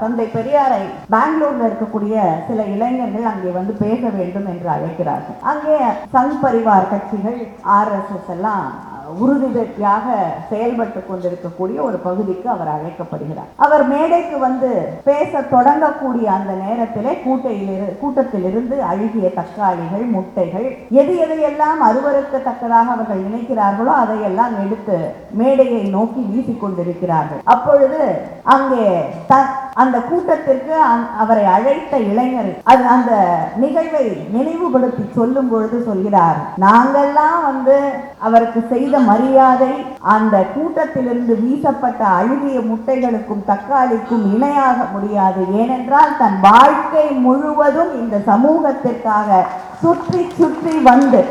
தந்தை பெரியாரை பெங்களூர்ல இருக்கக்கூடிய சில இளைஞர்கள் அங்கே வந்து பேச வேண்டும் என்று அழைக்கிறார்கள். அங்கே சங் பரிவார் கட்சிகள் ஆர்எஸ்எஸ் எல்லாம் உறுதியாக செயல்பட்டு கொண்டிருக்கக்கூடிய ஒரு பகுதிக்கு அவர் அழைக்கப்படுகிறார். அவர் மேடைக்கு வந்து பேச தொடங்கக்கூடிய அந்த நேரத்திலே கூட்டையிலிருந்து கூட்டத்திலிருந்து அழுகிய தக்காளிகள் முட்டைகள் எது எதையெல்லாம் அருவருக்கத்தக்கதாக அவர்கள் நினைக்கிறார்களோ அதையெல்லாம் எடுத்து மேடையை நோக்கி வீசிக் கொண்டிருக்கிறார்கள். அப்பொழுது அங்கே த- அந்த கூட்டத்திற்கு அவரை அழைத்த இளைஞர் அது அந்த நிகழ்வை நினைவுபடுத்தி சொல்லும் பொழுது சொல்கிறார் நாங்கெல்லாம் வந்து அவருக்கு செய்த மரியாதை அந்த கூட்டத்திலிருந்து வீசப்பட்ட அழுகிய முட்டைகளுக்கும் தக்காளிக்கும் இணையாக முடியாது. ஏனென்றால் தன் வாழ்க்கை முழுவதும் இந்த சமூகத்திற்காக சுற்றி சுற்றி வந்து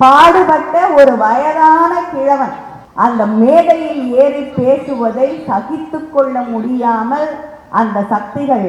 பாடுபட்ட ஒரு வயதான கிழவன் அந்த மேடையில் ஏறி பேசுவதை சகித்து கொள்ள முடியாமல் அந்த சக்திகள்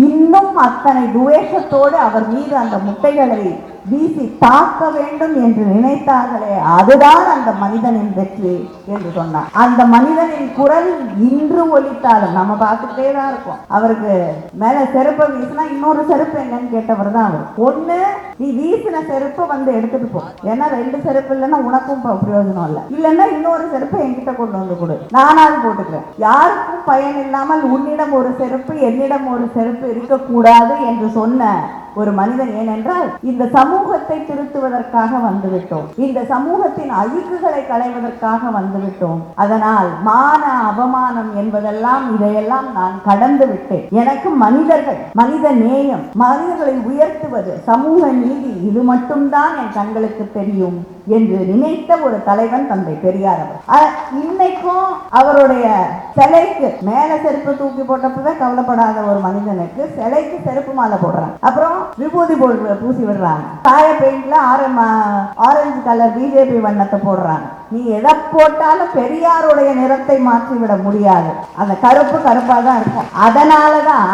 இன்னும் அத்தனை துவேஷத்தோடு அவர் மீது அந்த முட்டைகளை வீசி தாக்க வேண்டும் என்று நினைத்தார்களே அதுதான் அந்த மனிதனின் வெற்றி என்று சொன்னார். அந்த மனிதனின் குரல் இன்று ஒலித்தாலும் நம்ம பார்த்துட்டே தான் இருக்கோம். அவருக்கு மேல செருப்பை வீசினா இன்னொரு செருப்பு என்னன்னு கேட்டவர் தான் அவர். ஒண்ணு நீ வீசின செருப்பை வந்து எடுத்துட்டு போ. ஏன்னா ரெண்டு செருப்பு இல்லைன்னா உனக்கும் பிரயோஜனம் இல்லை. இல்லைன்னா இன்னொரு செருப்பை என்கிட்ட கொண்டு வந்து கொடு. நானாவது போட்டுக்கிறேன். யாருக்கும் பயன் இல்லாமல் உன்னிடம் ஒரு செருப்பு என்னிடம் ஒரு செருப்பு இருக்கக்கூடாது என்று சொன்ன ஒரு மனிதன் ஏனென்றால் இந்த சமூகத்தை திருத்துவதற்காக வந்துவிட்டோம். இந்த சமூகத்தின் அழுக்குகளை களைவதற்காக வந்துவிட்டோம். அதனால் மான அவமானம் என்பதெல்லாம் இதையெல்லாம் நான் கடந்து விட்டேன். எனக்கு மனிதர்கள் மனித நேயம் மனிதர்களை உயர்த்துவது சமூக நீதி இது மட்டும்தான் என் கண்களுக்கு தெரியும் என்று நினைத்த ஒரு தலைவன் தந்தை பெரியார் அவர். இன்னைக்கும் அவருடைய சிலைக்கு மேல செருப்பு தூக்கி போட்டப்பதான் கவலைப்படாத ஒரு மனிதனுக்கு சிலைக்கு செருப்பு மாலை போடுறான் அப்புறம் விபூதி போடு பூசி விடுறாங்க காய பெயிண்ட்ல ஆரஞ்சு கலர் பிஜேபி வண்ணத்தை போடுறாங்க. நீ எதை போட்டாலும் பெரியாருடைய நிறத்தை மாற்றி விட முடியாது. அந்த கருப்பு கருப்பாக தான் இருக்கும். அதனாலதான்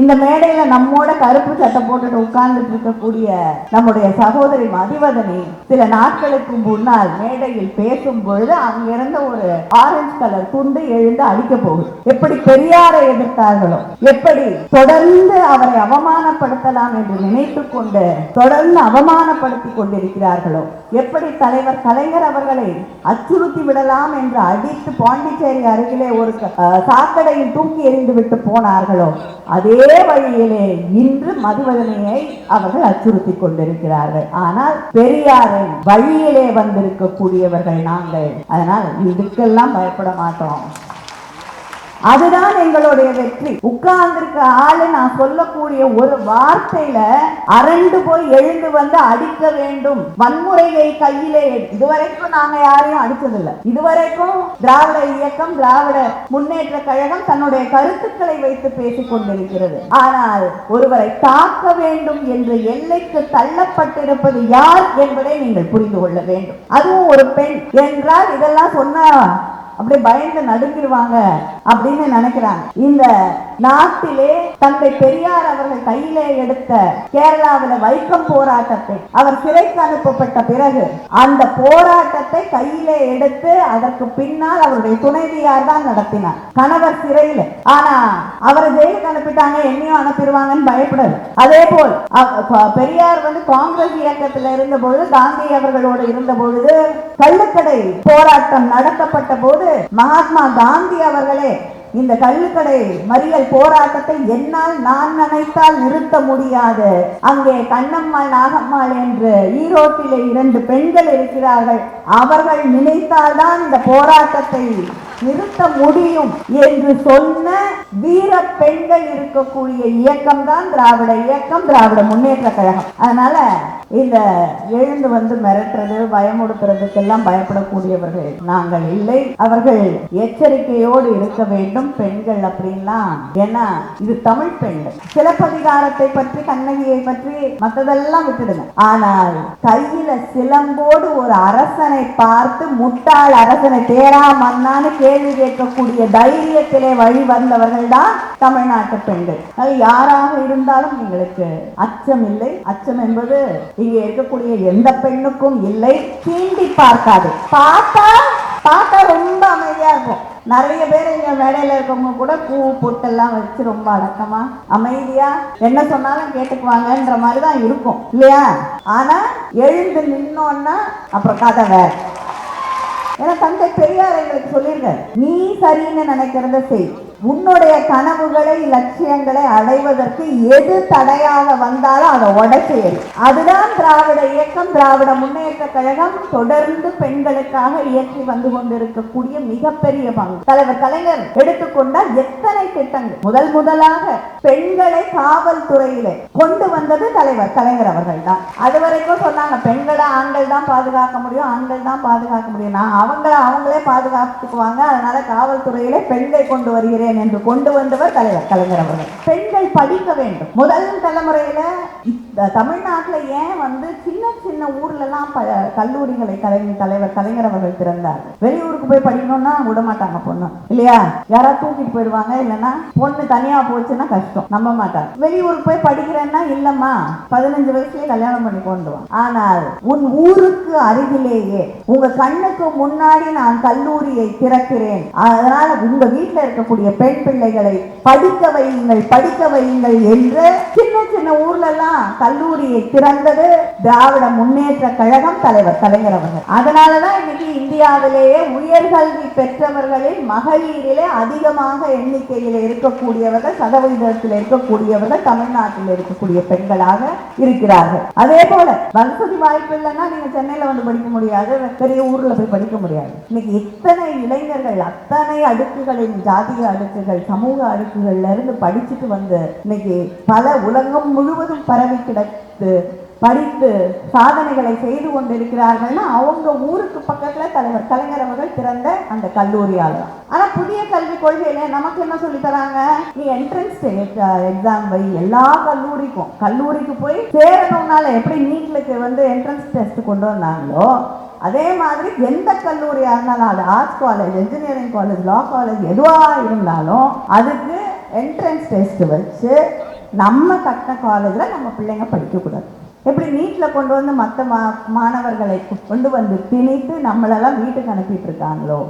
இந்த மேடையில நம்மோட கருப்பு சட்டை போட்டுட்டு உட்கார்ந்துட்டு இருக்கக்கூடிய நம்முடைய சகோதரி மதிவதனி சில நாட்களுக்கு முன்னால் மேடையில் பேசும் பொழுது அங்கிருந்த ஒரு ஆரஞ்சு கலர் துண்டு எழுந்து அடிக்க போகுது. எப்படி பெரியாரை எதிர்த்தார்களோ எப்படி தொடர்ந்து அவரை அவமானப்படுத்தலாம் என்று நினைத்து கொண்டு தொடர்ந்து அவமானப்படுத்தி கொண்டிருக்கிறார்களோ எப்படி தலைவர் கலைஞர் அவர்களை அச்சுறுத்தி விடலாம் என்று அடித்து பாண்டிச்சேரி அருகிலே ஒரு அஹ், சாக்கடையில் தூக்கி எறிந்து விட்டு போனார்களோ அதே வழியிலே இன்று மதுவதனையை அவர்கள் அச்சுறுத்தி கொண்டிருக்கிறார்கள். ஆனால் பெரியாரை வழியிலே வந்திருக்கக்கூடியவர்கள் நாங்கள். அதனால் இதுக்கெல்லாம் பயப்பட மாட்டோம். அதுதான் எங்களுடைய வெற்றி. உட்கார்ந்திருக்க ஆளு நான் சொல்லக்கூடிய ஒரு வார்த்தையில அரண்டு போய் எழுந்து வந்து அடிக்க வேண்டும். வன்முறையை கையிலே இதுவரைக்கும் நாங்க யாரையும் அடிச்சதில்லை. இதுவரைக்கும் திராவிட இயக்கம் திராவிட முன்னேற்ற கழகம் தன்னுடைய கருத்துக்களை வைத்து பேசிக் கொண்டிருக்கிறது. ஆனால் ஒருவரை தாக்க வேண்டும் என்ற எல்லைக்கு தள்ளப்பட்டிருப்பது யார் என்பதை நீங்கள் புரிந்து கொள்ள வேண்டும். அதுவும் ஒரு பெண். என்றால் இதெல்லாம் சொன்னா அப்படியே பயந்து நடுங்கிடுவாங்க. அப்படின்னு நினைக்கிறாங்க. இந்த நாட்டிலே தந்தை பெரியார் அவர்கள் கையிலே எடுத்த கேரளாவில் வைக்கம் போராட்டத்தை அவர் சிறைக்கு அனுப்பப்பட்ட பிறகு அந்த போராட்டத்தை கையிலே எடுத்து அதற்கு பின்னால் அவருடைய துணைவியார் தான் நடத்தினார். கணவர் சிறையில். ஆனா அவரை ஜெயிலுக்கு அனுப்பிட்டாங்க என்னையும் அனுப்பிடுவாங்கன்னு பயப்படுது அதே போல் பெரியார் வந்து காங்கிரஸ் இயக்கத்தில் இருந்த பொழுது காந்தி அவர்களோடு இருந்த பொழுது கள்ளுக்கடை போராட்டம் நடத்தப்பட்ட போது மகாத்மா காந்தி அவர்களே இந்த கள்ளுக்கடை மறியல் போராட்டத்தை என்னால் நான் நினைத்தால் நிறுத்த முடியாது. அங்கே கண்ணம்மாள் நாகம்மாள் என்று ஈரோட்டிலே இரண்டு பெண்கள் இருக்கிறார்கள். அவர்கள் நினைத்தால்தான் இந்த போராட்டத்தை நிறுத்த முடியும் என்று சொன்ன வீர பெண்கள் இருக்கக்கூடிய இயக்கம் தான் திராவிட இயக்கம் திராவிட முன்னேற்ற கழகம். அதனால இந்த எழுந்து வந்து மிரட்டுறது பயமுடுத்துறதுக்கெல்லாம் பயப்படக்கூடியவர்கள் நாங்கள் இல்லை. அவர்கள் எச்சரிக்கையோடு இருக்க வேண்டும் பெண்கள் அப்படின்லாம். ஏன்னா இது தமிழ் பெண்கள். சிலப்பதிகாரத்தை பற்றி கண்ணகியை பற்றி மற்றதெல்லாம் விட்டுடுங்க. ஆனால் கையில சிலம்போடு ஒரு அரசனை பார்த்து முட்டாள் அரசனை தேரா மன்னான்னு கேள்வி கேட்கக்கூடிய தைரியத்திலே வழி வந்தவர்கள் தான் தமிழ்நாட்டு பெண்கள். அது யாராக இருந்தாலும் எங்களுக்கு அச்சம் இல்லை. அச்சம் என்பது இங்கே இருக்கக்கூடிய எந்த பெண்ணுக்கும் இல்லை. தீண்டி பார்க்காது. பார்த்தா பார்த்தா ரொம்ப அமைதியா இருக்கும். நிறைய பேர் இங்க மேடையில இருக்கவங்க கூட பூ பொட்டெல்லாம் வச்சு ரொம்ப அடக்கமா அமைதியா என்ன சொன்னாலும் கேட்டுக்குவாங்கன்ற மாதிரி தான் இருக்கும். இல்லையா? ஆனா எழுந்து நின்னோன்னா அப்புறம் கதை வேற. ஏன்னா தந்தை பெரியார் எங்களுக்கு சொல்லியிருக்காரு நீ சரின்னு நினைக்கிறத செய். உன்னுடைய கனவுகளை லட்சியங்களை அடைவதற்கு எது தடையாக வந்தாலும் அதை உடைச்சு அதுதான் திராவிட இயக்கம் திராவிட முன்னேற்ற கழகம் தொடர்ந்து பெண்களுக்காக இயக்கி வந்து கொண்டிருக்கக்கூடிய மிகப்பெரிய பங்கு. தலைவர் கலைஞர் எடுத்துக்கொண்டால் எத்தனை திட்டங்கள்? முதல் முதலாக பெண்களை காவல்துறையில கொண்டு வந்தது தலைவர் கலைஞர் அவர்கள் தான் அது வரைக்கும் சொன்னாங்க பெண்களை ஆண்கள் தான் பாதுகாக்க முடியும் ஆண்கள் தான் பாதுகாக்க முடியும். நான் அவங்கள அவங்களே பாதுகாத்துக்குவாங்க. அதனால காவல்துறையிலே பெண்களை கொண்டு வருகிறேன். என்று கொண்டு வந்தவர் தலைவர் கலைஞர் அவர்கள். பெண்கள் படிக்க வேண்டும். முதல் தலைமுறையில தமிழ்நாட்டுல ஏன் வந்து சின்ன சின்ன ஊர்ல எல்லாம் ப- கல்லூரிகளை கலைஞர் தலைவர் கலைஞர் அவர்கள் திறந்தார்? வெளியூருக்கு போய் படிக்கணும்னா விட மாட்டாங்க பொண்ணு. இல்லையா? யாராவது தூக்கிட்டு போயிடுவாங்க இல்லைன்னா பொண்ணு தனியா போச்சுன்னா கஷ்டம். நம்ப மாட்டாங்க. வெளியூருக்கு போய் படிக்கிறேன்னா இல்லம்மா பதினஞ்சு வயசுலயே கல்யாணம் பண்ணி கொண்டு வா ஆனால் உன் ஊருக்கு அருகிலேயே உங்க கண்ணுக்கு முன்னாடி நான் கல்லூரியை திறக்கிறேன். அதனால உங்க வீட்டுல இருக்கக்கூடிய பெண் பிள்ளைகளை படிக்க வையுங்கள் படிக்க வையுங்கள் என்று சின்ன சின்ன ஊர்ல எல்லாம் கல்லூரியை திறந்தது திராவிட முன்னேற்ற கழகம் தலைவர் கலைஞர் அவர்கள். அதனாலதான் இன்னைக்கு இந்தியாவிலேயே உயர்கல்வி பெற்றவர்களில் மகளிரிலே அதிகமாக எண்ணிக்கையில் இருக்கக்கூடியவர்கள் சதவீதத்தில் இருக்கக்கூடியவர்கள் தமிழ்நாட்டில் இருக்கக்கூடிய பெண்களாக இருக்கிறார்கள். அதே போல வசதி வாய்ப்பு இல்லைன்னா நீங்க சென்னையில வந்து படிக்க முடியாது பெரிய ஊர்ல போய் படிக்க முடியாது. இன்னைக்கு எத்தனை இளைஞர்கள் அத்தனை அடுக்குகளின் ஜாதிய அடுக்குகள் சமூக அடுக்குகள்ல இருந்து படிச்சுட்டு வந்து இன்னைக்கு பல உலகம் முழுவதும் பரவிட்டு கிடக்கு படித்து சாதனைகளை செய்து கொண்டிருக்கிறார்கள்னா அவங்க ஊருக்கு பக்கத்துல தலைவர் கலைஞர் அவர்கள் பிறந்த அந்த கல்லூரியால் ஆனால் ஆனா புதிய கல்விக் கொள்கையில நமக்கு என்ன சொல்லி தராங்க? நீ என்ட்ரன்ஸ் எக்ஸாம் வை எல்லா கல்லூரிக்கும் கல்லூரிக்கு போய் சேரணும்னால எப்படி நீட்லுக்கு வந்து என்ட்ரன்ஸ் டெஸ்ட் கொண்டு வந்தாங்களோ அதே மாதிரி எந்த கல்லூரியா இருந்தாலும் அது arts college engineering college law college எதுவா இருந்தாலும் அதுக்கு என்ட்ரன்ஸ் டெஸ்ட் வச்சு நம்ம கட்டின காலேஜில் நம்ம பிள்ளைங்க படிக்கக்கூடாது எப்படி நீட்டில் கொண்டு வந்து மற்ற மா மாணவர்களை கொண்டு வந்து திணித்து நம்மளெல்லாம் வீட்டுக்கு அனுப்பிட்டு இருக்காங்களோ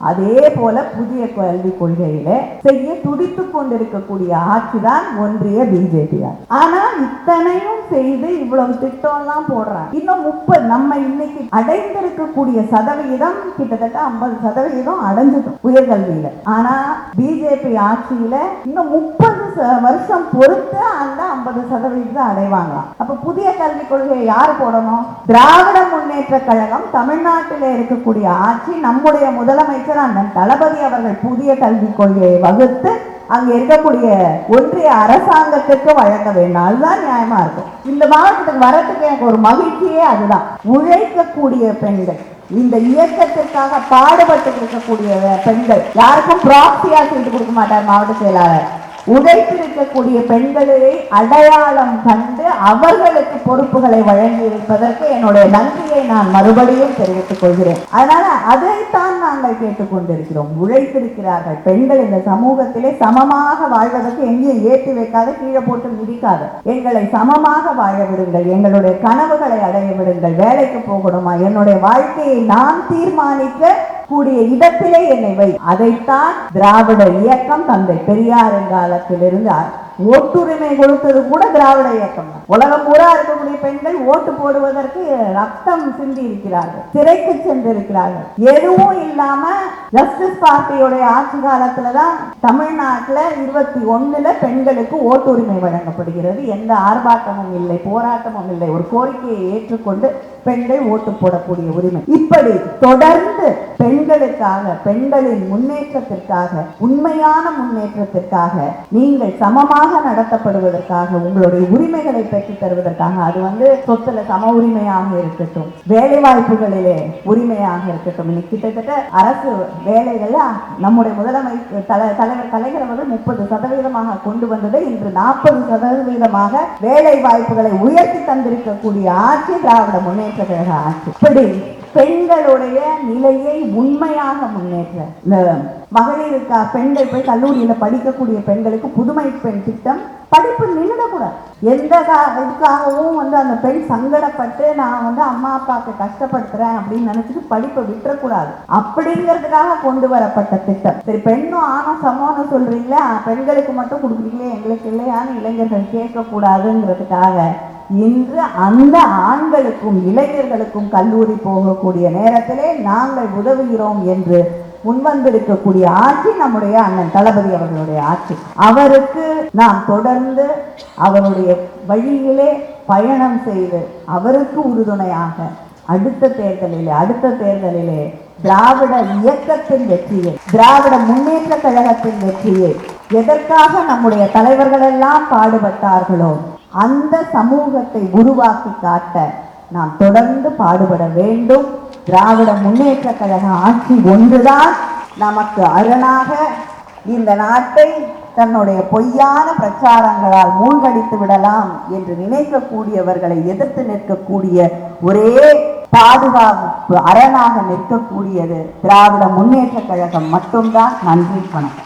அதே போல புதிய கல்வி கொள்கையில செய்ய துடித்து கொண்டிருக்கக்கூடிய ஆட்சி தான் ஒன்றிய பிஜேபி ஆனா இத்தனையும் செய்து இவ்வளவு திட்டம்லாம் போடுறாங்க. இன்னும் முப்பது நம்ம இன்னைக்கு அடைந்திருக்கக்கூடிய சதவிகிதம் கிட்டத்தட்ட ஐம்பது சதவிகிதம் அடைஞ்சிட்டோம் உயர்கல்வியில. ஆனா பிஜேபி ஆட்சியில இன்னும் முப்பது வருஷம் பொறுத்து அந்த ஐம்பது சதவிகிதம் அடைவாங்களாம். அப்ப புதிய கல்விக் கொள்கையை யார் போடணும்? திராவிட முன்னேற்ற கழகம் தமிழ்நாட்டில் இருக்கக்கூடிய ஆட்சி நம்முடைய முதலமைச்சர் அண்ணன் தளபதி அவர்கள் புதிய கல்விக் கொள்கையை வகுத்து அங்க இருக்கக்கூடிய ஒன்றிய அரசாங்கத்திற்கு வழங்க வேண்டும் அதுதான் நியாயமா இருக்கும். இந்த மாவட்டத்துக்கு வரத்துக்கு எனக்கு ஒரு மகிழ்ச்சியே அதுதான். உழைக்கக்கூடிய பெண்கள் இந்த இயக்கத்திற்காக பாடுபட்டு இருக்கக்கூடிய பெண்கள் யாருக்கும் ப்ராக்சியா செஞ்சு கொடுக்க மாட்டார் மாவட்ட செயலாளர். உழைத்திருக்கக்கூடிய பெண்களை அடையாளம் கண்டு அவர்களுக்கு பொறுப்புகளை வழங்கி இருப்பதற்கு என்னுடைய நன்றியை நான் மறுபடியும் தெரிவித்துக் கொள்கிறேன். அதனால அதைத்தான் நாங்கள் கேட்டுக்கொண்டிருக்கிறோம். உழைத்திருக்கிறார்கள். பெண்கள் இந்த சமூகத்திலே சமமாக வாழ்வதற்கு எங்கேயும் ஏற்றி வைக்காத கீழே போட்டு மிதிக்காத. எங்களை சமமாக வாழ விடுங்கள். எங்களுடைய கனவுகளை அடைய விடுங்கள். வேலைக்கு போகணுமா? என்னுடைய வாழ்க்கையை நான் தீர்மானிக்க கூடிய இடத்திலே என்னை வை. அதைத்தான் திராவிட இயக்கம் தந்தை பெரியாரின் காலத்திலிருந்து ஓட்டுரிமை கொடுத்தது கூட திராவிட இயக்கம் தான் உலகம் பூரா இருக்கக்கூடிய பெண்கள் ஓட்டு போடுவதற்கு ரத்தம் சிந்தி இருக்கிறார்கள் சிறைக்கு சென்றிருக்கிறார்கள். எதுவும் இல்லாம ஜஸ்டிஸ் பார்ட்டியுடைய ஆட்சி காலத்துல தான் தமிழ்நாட்டுல இருபத்தி ஒண்ணுல பெண்களுக்கு ஓட்டுரிமை வழங்கப்படுகிறது. எந்த ஆர்ப்பாட்டமும் இல்லை போராட்டமும் இல்லை. ஒரு கோரிக்கையை ஏற்றுக்கொண்டு பெண்கள் ஓட்டு போடக்கூடிய உரிமை. இப்படி தொடர்ந்து பெண்களுக்காக பெண்களின் முன்னேற்றத்திற்காக உண்மையான முன்னேற்றத்திற்காக நீங்கள் சமமாக நடத்தப்படுவதற்காக உங்களுடைய உரிமைகளை பெற்றுத் தருவதற்காக. அது வந்து சொத்துல சம உரிமையாக இருக்கட்டும் வேலை வாய்ப்புகளிலே உரிமையாக இருக்கட்டும். இன்னைக்கு கிட்டத்தட்ட அரசு வேலைகள்ல நம்முடைய முதலமைச்சர் தல தலைவர் கலைஞர் அவர்கள் முப்பது சதவீதமாக கொண்டு வந்ததை இன்று நாற்பது சதவீதமாக வேலை வாய்ப்புகளை உயர்த்தி தந்திருக்கக்கூடிய ஆட்சி திராவிட முன்னேற்ற கழக ஆட்சி. இப்படி பெண்களுடைய நிலையை உண்மையாக முன்னேற்ற இந்த மகளிருக்கா பெண்கள் போய் கல்லூரியில படிக்கக்கூடிய பெண்களுக்கு புதுமை பெண் திட்டம் படிப்பு நின்றுடக்கூடாது. எந்த இதுக்காகவும் வந்து அந்த பெண் சங்கடப்பட்டு நான் வந்து அம்மா அப்பாவுக்கு கஷ்டப்படுத்துறேன் அப்படின்னு நினைச்சிட்டு படிப்பை விட்டுறக்கூடாது. அப்படிங்கிறதுக்காக கொண்டு வரப்பட்ட திட்டம். சரி பெண்ணும் ஆணும் சமம்னு சொல்றீங்களே பெண்களுக்கு மட்டும் கொடுக்குறீங்களே எங்களுக்கு இல்லையான்னு இளைஞர்கள் கேட்கக்கூடாதுங்கிறதுக்காக இன்று அந்த ஆண்களுக்கும் இளைஞர்களுக்கும் கல்லூரி போகக்கூடிய நேரத்திலே நாங்கள் உதவுகிறோம் என்று முன்வந்திருக்கக்கூடிய ஆட்சி நம்முடைய அண்ணன் தளபதி அவர்களுடைய ஆட்சி. அவருக்கு நாம் தொடர்ந்து அவருடைய வழியிலே பயணம் செய்து அவருக்கு உறுதுணையாக அடுத்த தேர்தலிலே அடுத்த தேர்தலிலே திராவிட இயக்கத்தின் வெற்றியை திராவிட முன்னேற்ற கழகத்தின் வெற்றியை எதற்காக நம்முடைய தலைவர்கள் எல்லாம் பாடுபட்டார்களோ அந்த சமூகத்தை உருவாக்கி காட்ட நாம் தொடர்ந்து பாடுபட வேண்டும். திராவிட முன்னேற்ற கழக ஆட்சி ஒன்றுதான். நமக்கு அரணாக இந்த நாட்டை தன்னுடைய பொய்யான பிரச்சாரங்களால் மூழ்கடித்து விடலாம் என்று நினைக்கக்கூடியவர்களை எதிர்த்து நிற்கக்கூடிய ஒரே பாதுகாப்பு அரணாக நிற்கக்கூடியது திராவிட முன்னேற்ற கழகம் மட்டும்தான். நன்றி வணக்கம்.